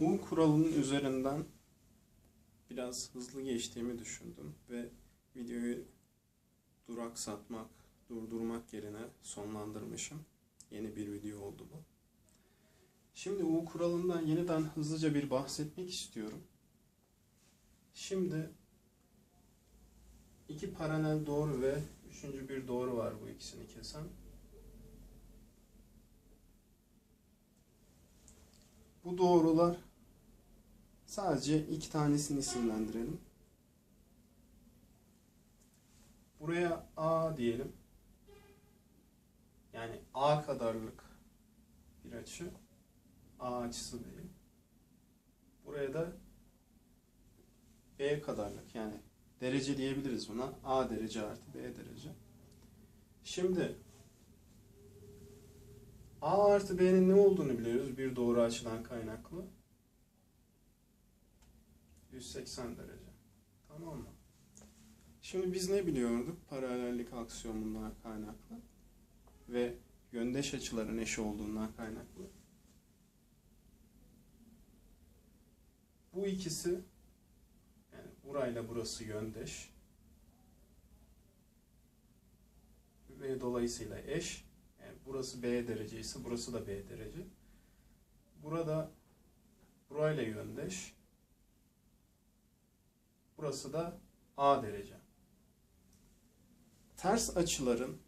U kuralının üzerinden biraz hızlı geçtiğimi düşündüm ve videoyu duraksatmak, durdurmak yerine sonlandırmışım. Yeni bir video oldu bu. Şimdi U kuralından yeniden hızlıca bir bahsetmek istiyorum. Şimdi iki paralel doğru ve üçüncü bir doğru var bu ikisini kesen. Bu doğrular sadece iki tanesini isimlendirelim. Buraya A diyelim. Yani A kadarlık bir açı. A açısı diyelim. Buraya da B kadarlık yani derece diyebiliriz buna. A derece artı B derece. Şimdi A artı B'nin ne olduğunu biliyoruz bir doğru açıdan kaynaklı. 180 derece. Tamam mı? Şimdi biz ne biliyorduk paralellik aksiyomundan kaynaklı ve yöndeş açıların eşi olduğundan kaynaklı. Bu ikisi yani burayla burası yöndeş ve dolayısıyla eş. Burası B derece ise burası da B derece. Burada burayla yöndeş. Burası da A derece. Ters açıların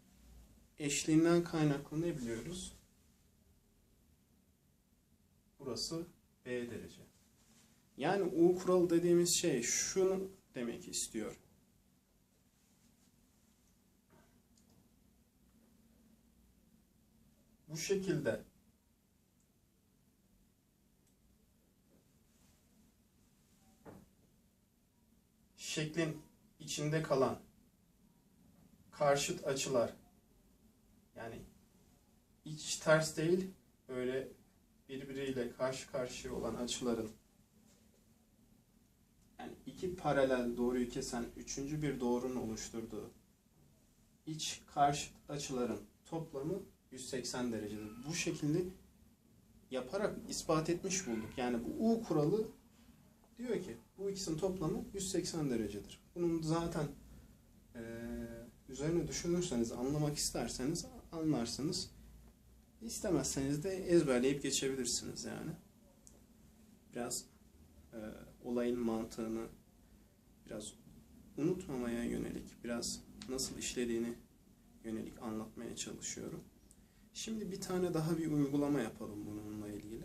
eşliğinden kaynaklı ne biliyoruz? Burası B derece. Yani U kuralı dediğimiz şey şunu demek istiyor. Bu şekilde. Şeklin içinde kalan karşıt açılar. Yani iç ters değil böyle birbiriyle karşı karşıya olan açıların. Yani iki paralel doğruyu kesen üçüncü bir doğrunun oluşturduğu iç karşıt açıların toplamı 180 derecedir. Bu şekilde yaparak ispat etmiş bulduk. Yani bu U kuralı diyor ki bu ikisinin toplamı 180 derecedir. Bunun zaten eee, üzerine düşünürseniz, anlamak isterseniz anlarsınız. İstemezseniz de ezberleyip geçebilirsiniz yani. Biraz eee, olayın mantığını biraz unutmamaya yönelik, biraz nasıl işlediğini yönelik anlatmaya çalışıyorum. Şimdi bir tane daha bir uygulama yapalım bununla ilgili.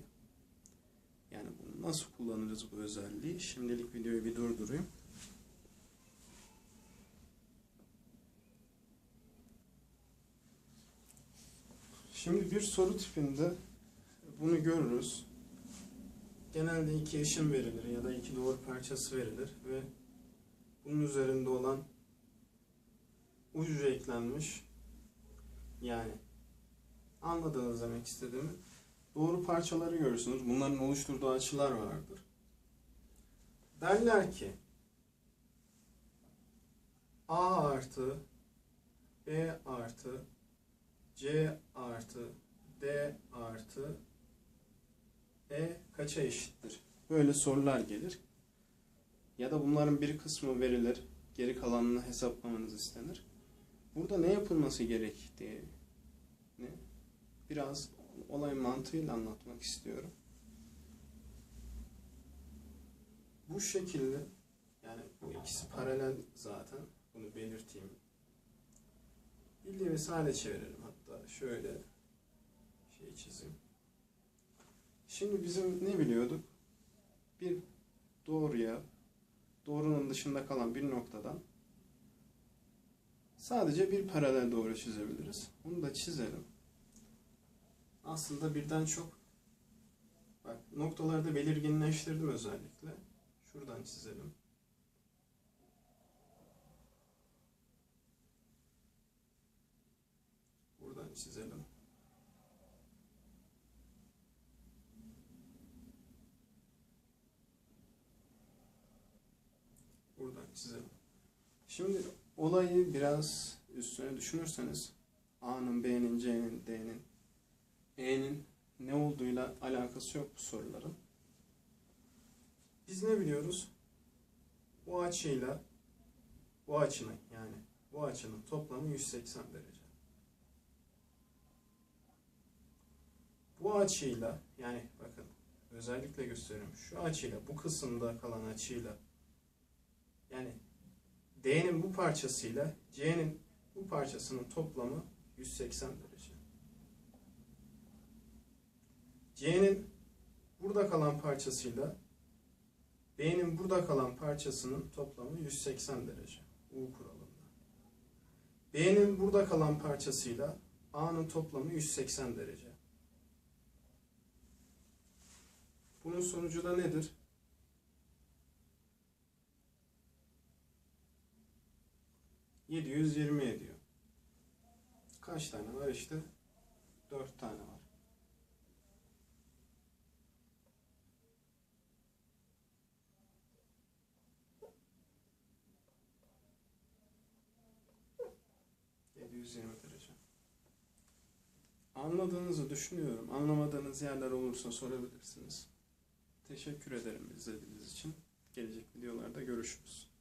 Yani bunu nasıl kullanırız bu özelliği? Şimdilik videoyu bir durdurayım. Şimdi bir soru tipinde bunu görürüz. Genelde iki eşim verilir ya da iki doğru parçası verilir ve bunun üzerinde olan ucu eklenmiş yani anladığınız demek istediğimi doğru parçaları görürsünüz. Bunların oluşturduğu açılar vardır. Derler ki A artı B artı C artı D artı E kaça eşittir? Böyle sorular gelir. Ya da bunların bir kısmı verilir. Geri kalanını hesaplamanız istenir. Burada ne yapılması gerektiği ne? Biraz olay mantığıyla anlatmak istiyorum. Bu şekilde yani bu ikisi paralel zaten bunu belirteyim. Bildiğimiz hale çevirelim hatta şöyle şey çizeyim. Şimdi bizim ne biliyorduk? Bir doğruya doğrunun dışında kalan bir noktadan sadece bir paralel doğru çizebiliriz. Onu da çizelim. Aslında birden çok bak noktaları da belirginleştirdim özellikle. Şuradan çizelim. Buradan çizelim. Buradan çizelim. Şimdi olayı biraz üstüne düşünürseniz A'nın, B'nin, C'nin, D'nin, E'nin ne olduğuyla alakası yok bu soruların. Biz ne biliyoruz? Bu açıyla bu açının yani bu açının toplamı 180 derece. Bu açıyla yani bakın özellikle gösteriyorum. Şu açıyla bu kısımda kalan açıyla yani D'nin bu parçasıyla C'nin bu parçasının toplamı 180 derece. C'nin burada kalan parçasıyla B'nin burada kalan parçasının toplamı 180 derece. U kuralında. B'nin burada kalan parçasıyla A'nın toplamı 180 derece. Bunun sonucu da nedir? ...720 ediyor. Kaç tane var işte? 4 tane var. ...720 derece. Anladığınızı düşünüyorum. Anlamadığınız yerler olursa sorabilirsiniz. Teşekkür ederim izlediğiniz için. Gelecek videolarda görüşürüz.